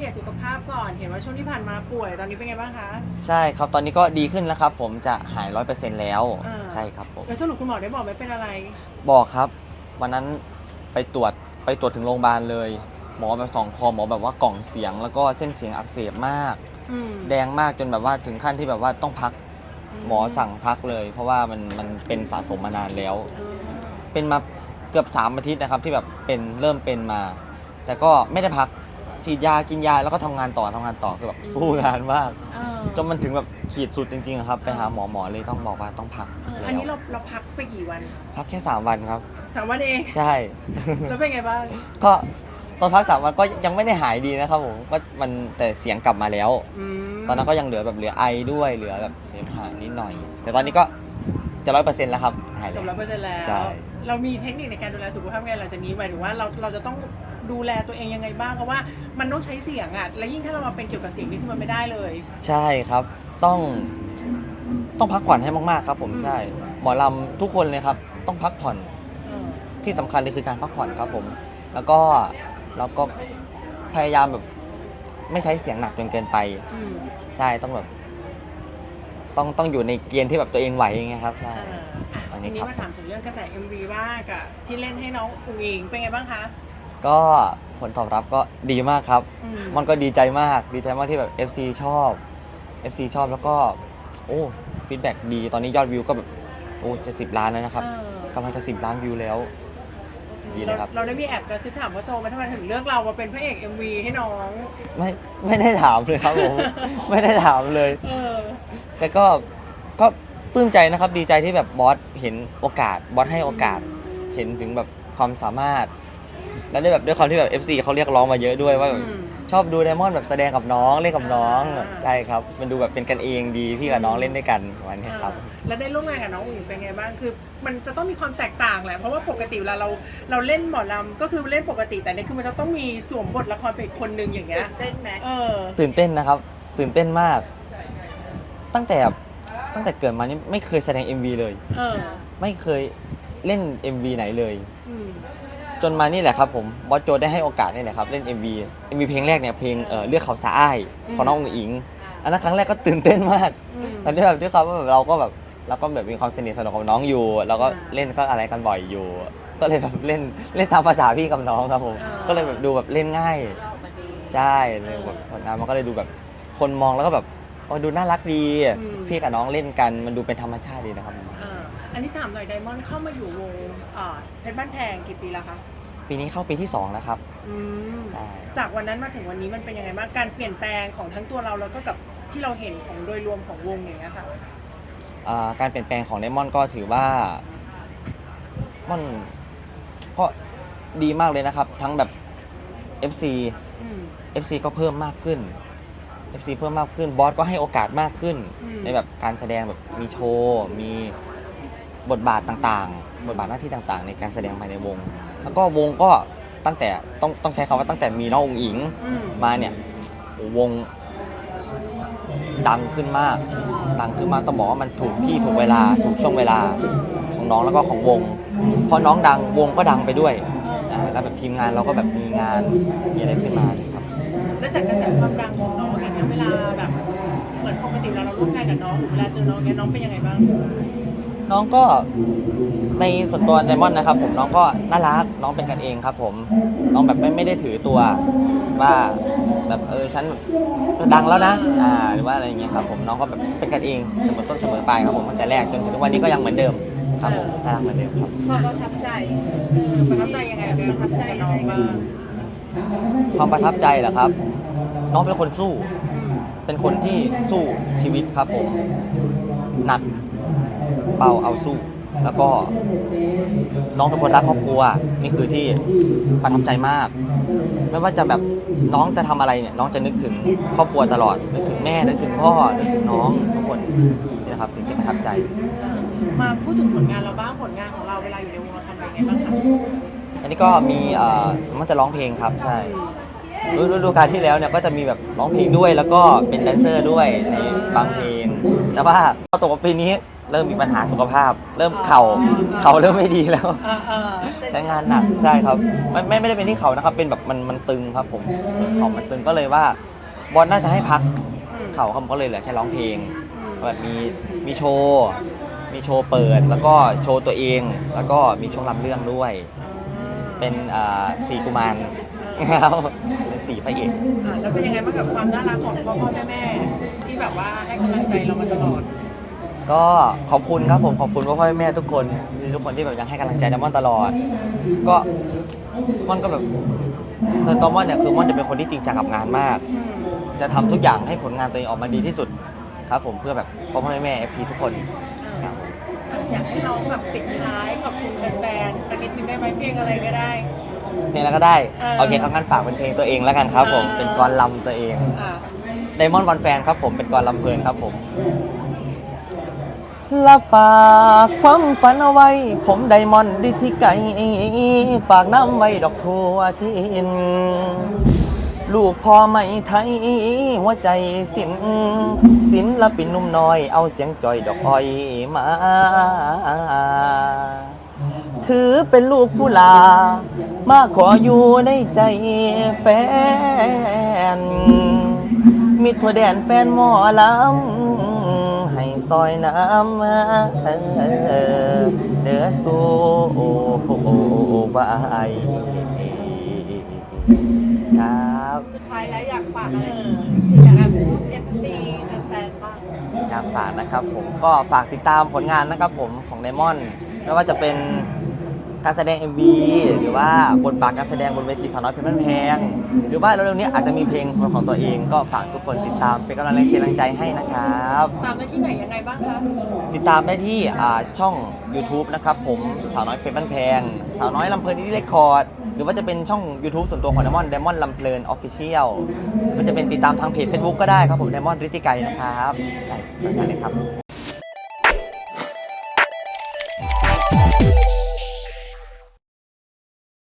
เดตสุขภาพก่อน เห็นว่าช่วงที่ผ่านมาป่วย ตอนนี้เป็นไงบ้างคะ ใช่ครับตอนนี้ก็ดีขึ้นแล้วครับ ผมจะหายร้อยเปอร์เซ็นต์แล้วอ่า ใช่ครับผมแล้วสรุปคุณหมอได้บอกไหมเป็นอะไร บอกครับ วันนั้นไปตรวจไปตรวจถึงโรงพยาบาลเลย หมอแบบสองคอหมอแบบว่ากล่องเสียง แล้วก็เส้นเสียงอักเสบมาก อืมแดงมากจนแบบว่าถึงขั้นที่แบบว่าต้องพักหมอสั่งพักเลย เพราะว่ามันมันเป็นสะสมมานานแล้ว อืมเป็นมาเกือบ3อาทิตย์นะครับที่แบบเป็นเริ่มเป็นมา แต่ก็ไม่ได้พัก ฉีดยากินยาแล้วก็ทำงานต่อทำงานต่อคือแบบสู้งานมาก เออจนมันถึงแบบขีดสุดจริงๆอะครับ ไปหาหมอหมอเลยต้องบอกว่าต้องพักเออแล้วอันนี้เราเราพักไปกี่วันพักแค่ 3 วันครับ สามวันเอง ใช่ แล้วเป็นไงบ้างก็ตอนพักสามวันก็ยังไม่ได้หายดีนะครับผมก็มันแต่เสียงกลับมาแล้วอืมตอนนั้นก็ยังเหลือแบบเหลือไอด้วยเหลือแบบเสมหะนิดหน่อย แต่ตอนนี้ก็ จะร้อยเปอร์เซ็นต์แล้วครับหายจแล้วบร้อยเปอร์เซ็นต์แล้ว ใช่ เรามีเทคนิคในการดูแลสุขภาพไงหลังจากนี้หมายถึงว่าเราเราจะต้องดูแลตัวเองยังไงบ้างเพราะว่ามันต้องใช้เสียงอะและยิ่งถ้าเรามาเป็นเกี่ยวกับเสียงนี่คือมันไม่ได้เลย ใช่ครับ ต้องต้องพักผ่อนให้มากๆครับ ผมอืม ใช่หมอลำทุกคนเลยครับ ต้องพักผ่อนเออที่สำคัญเลยคือการพักผ่อนครับผม แล้วก็แล้วก็พยายามแบบไม่ใช้เสียงหนักจนเกินไป อืมใช่ต้องแบบ ต้องต้องอยู่ในเกณฑ์ที่แบบตัวเองไหวอย่างเงี้ยครับใช่อ่าอะอันทีนี้นี้ครับ มาถามถึงเรื่องกระแส MV บ้างกับที่เล่นให้น้องอุ๋งอิงเป็นไงบ้างคะก็ผลตอบรับก็ดีมากครับ อืมมันก็ดีใจมาก ดีใจมากที่แบบ FC ชอบ FC ชอบแล้วก็ โอ้ฟีดแบ็ดี ตอนนี้ยอดวิวก็แบบ โอ้จะสิบล้านแล้วนะครับเออกำลังจะสิบล้านวิวแล้ว ดีเลยครับ เราได้มีแอบกระซิบถามว่าโจมาทำไมถึงเลือกเรามาเป็นพระเอก MV ให้น้อง ไม่ไม่ได้ถามเลยครับผม ไม่ได้ถามเลย เออ แต่ก็ก็ปลื้มใจนะครับดีใจที่แบบบอสเห็นโอกาสบอสให้โอกาสเห็นถึงแบบความสามารถ แล้วได้แบบด้วยความที่แบบ FC เขาเรียกร้องมาเยอะด้วยว่าแบบอืม ชอบดูไดมอนด์แบบแสดงกับน้องเล่นกับน้องอ่า ใช่ครับ มันดูแบบเป็นกันเองดีพี่กับน้องเล่นด้วยกันวันนี้ครับอ่าแล้วได้ร่วมงานกับน้องอุ๋งอิงเป็นไงบ้าง คือ มันจะต้องมีความแตกต่างแหละ เพราะว่าปกติเวลาเราเราเล่นหมอลำก็คือเล่นปกติ แต่เนี่ยคือมันจะต้องมีสวมบทละครเป็นอีกคนนึงอย่างเงี้ย เต้นไหม เออ ตื่นเต้นนะครับ ตื่นเต้นมาก ตั้งแต่ตั้งแต่เกิดมานี่ไม่เคยแสดง MV เลย เออไม่เคยเล่น MV ไหนเลย อืมจนมานี่แหละครับผมบอสโจได้ให้โอกาสนี่แหละครับเล่น MV MV เพลงแรกเนี่ยเพลงเอ่อเลือกเขาสะอ้ายของน้องอุ๋งอิงอันนั้นครั้งแรกก็ตื่นเต้นมากอืม ตอนที่แบบด้วยความว่าแบบเราก็แบบเราก็แบบมีความสนิทสนมกับน้องอยู่เราก็เล่นก็อะไรกันบ่อยอยู่ ก็เลยแบบเล่นเล่นตามภาษาพี่กับน้องครับผมก็เลยแบบดูแบบเล่นง่ายออกมาดีใช่เลยแบบผลงานมันก็เลยดูแบบคนมองแล้วก็แบบโอ้ดูน่ารักดีพี่กับน้องเล่นกันมันดูเป็นธรรมชาติดีนะครับอ่าอันนี้ถามหน่อยไดมอนด์เข้ามาอยู่วงอ่าเพชรบ้านแพงกี่ปีแล้วคะปีนี้เข้าปีที่สองแล้วครับอืมใช่จากวันนั้นมาถึงวันนี้มันเป็นยังไงบ้างการเปลี่ยนแปลงของทั้งตัวเราแล้วก็กับที่เราเห็นของโดยรวมของวงอย่างเงี้ยค่ะ อ่าการเปลี่ยนแปลงของไดมอนด์ก็ถือว่ามันก็ดีมากเลยนะครับ ทั้งแบบ FC อืม FC ก็เพิ่มมากขึ้น FC เพิ่มมากขึ้นบอสก็ให้โอกาสมากขึ้น อืม ในแบบการแสดงแบบมีโชว์มีบทบาทต่างๆ บทบาทหน้าที่ต่างๆ ในการแสดงภายในวง แล้วก็วงก็ตั้งแต่ต้องต้องใช้คำว่าตั้งแต่มีน้ององอิงอืมมาเนี่ยโอ้วงดังขึ้นมาก ดังขึ้นมากต้องบอกว่ามันถูกที่ถูกเวลาถูกช่วงเวลาของน้องแล้วก็ของวงพอน้องดังวงก็ดังไปด้วยอ่าแล้วแบบทีมงานเราก็แบบมีงานมีอะไรขึ้นมาเลยครับ แล้วจากกระแสความดังของน้องอย่า งเงี้ยเวลาแบบเหมือนปกติเวลาเราร่วมงานกับน้องหรือเวลาเจอน้องเงี้ยน้องเป็นยังไงบ้างน้องก็ในส่วนตัวไดมอนด์นะครับ ผมน้องก็น่ารักน้องเป็นกันเองครับ ผมน้องแบบไม่ไม่ได้ถือตัวว่าแบบเออฉันดังแล้วนะอ่าหรือว่าอะไรอย่างเงี้ยครับ ผมน้องก็แบบเป็นกันเองเสมอต้นเสมอปลายครับผมตั้งแต่แรกจนถึงทุกวันนี้ก็ยังเหมือนเดิมครับผมน่ารักเหมือนเดิมครับ ความประทับใจเออประทับใจยังไงกับประทับใจน้องบ้าง ความประทับใจเหรอครับ น้องเป็นคนสู้ เป็นคนที่สู้ชีวิตครับผม หนักเบาเอาสู้ แล้วก็น้องเป็นคนรักครอบครัวนี่คือที่ประทับใจมาก ไม่ว่าจะแบบน้องจะทำอะไรเนี่ย น้องจะนึกถึงครอบครัวตลอด นึกถึงแม่นึกถึงพ่อนึกถึงน้องทุกคนนี่นะครับสิ่งที่ประทับใจ มาพูดถึงผลงานเราบ้างผลงานของเราเวลาอยู่ในวงเราทำยังไงบ้างคะ อันนี้ก็มีเอ่อมันจะร้องเพลงครับใช่ฤฤดูกาลที่แล้วเนี่ยก็จะมีแบบร้องเพลงด้วย แล้วก็เป็นแดนเซอร์ด้วยในบางเพลง แต่ว่าพอตกมาปีนี้เริ่มมีปัญหาสุขภาพ เริ่มเข่าเข่าเริ่มไม่ดีแล้วออเออใช้งานหนักใช่ครับไม่ไม่ไม่ได้เป็นที่เขานะครับ เป็นแบบมันมันตึงครับผมเขามันตึงก็เลยว่า บอลน่าจะให้พักเขาเขาก็เลยเหลือแค่ร้องเพลงแบบมีมีโชว์มีโชว์เปิด แล้วก็โชว์ตัวเอง แล้วก็มีช่วงรำเรื่องด้วย เป็นอ่าสี่กุมารครับเป็นสี่พระเอกอะแล้วเป็นยังไงบ้างกับความน่ารักของพ่อพ่อแม่แม่ที่แบบว่าให้กำลังใจเรามาตลอด ก็ขอบคุณครับผมขอบคุณพ่อพ่อแม่ทุกคนทุกคนที่แบบยังให้กำลังใจน้ำมอนตลอด ก็ม่อนก็แบบตอนตอนม่อนเนี่ยคือม่อนจะเป็นคนที่จริงจังกับงานมากอืมจะทำทุกอย่างให้ผลงานตัวเองออกมาดีที่สุดครับผมเพื่อแบบพ่อพ่อแม่แม่เอฟซีทุกคนเอออยาก ให้น้องแบบปิดท้ายขอบคุณแฟนๆสักนิดนึงได้ไหมเพลงอะไรก็ได้ เพลงอะไรก็ได้ เออโอเคครับงั้นฝากเป็นเพลงตัวเองแล้วกันครับผมเออเป็นกรลำตัวเองอะไดมอนด์วันแฟนครับผม เป็นกรลำเพลินครับผมและฝากความฝันเอาไว้ ผมไดมอนด์ดิที่ไกลฝากน้ำไว้ดอกทั่วทิน ลูกพ่อไม่ไทย หัวใจสินศินละปินนุ่มน้อย เอาเสียงจอยดอกอ้อยมา ถือเป็นลูกผู้ลา มาขออยู่ในใจแฟน มิตรทั่วแดนแฟนหมอลำให้ซอยน้ำเดือสู้บาย ครับ สุดท้ายแล้วอยากฝากอะไรเอออยากแบบเอฟซีแฟนๆบ้างอยากฝากนะครับผมก็ฝากติดตามผลงานนะครับผมของไดมอนด์ไม่ว่าจะเป็น การแสดง MV หรือว่าบทบาทการแสดงบนเวทีสาวน้อยเพชรบ้านแพงหรือว่าเร็วๆนี้อาจจะมีเพลงของตัวเองก็ฝากทุกคนติดตามเป็นกำลังแรงเชียร์แรงใจให้นะครับ ตามได้ที่ไหนยังไงบ้างคะ ติดตามได้ที่อ่าช่อง YouTube นะครับผมสาวน้อยเพชรบ้านแพง สาวน้อยลำเพลินนี่เรคคอร์ดหรือว่าจะเป็นช่อง YouTube ส่วนตัวของ Diamond Diamond ลำเพลิน Official มันจะเป็นติดตามทางเพจ Facebook ก็ได้ครับผม Diamond ริติไกรนะครับได้ช่องทางเลยครับ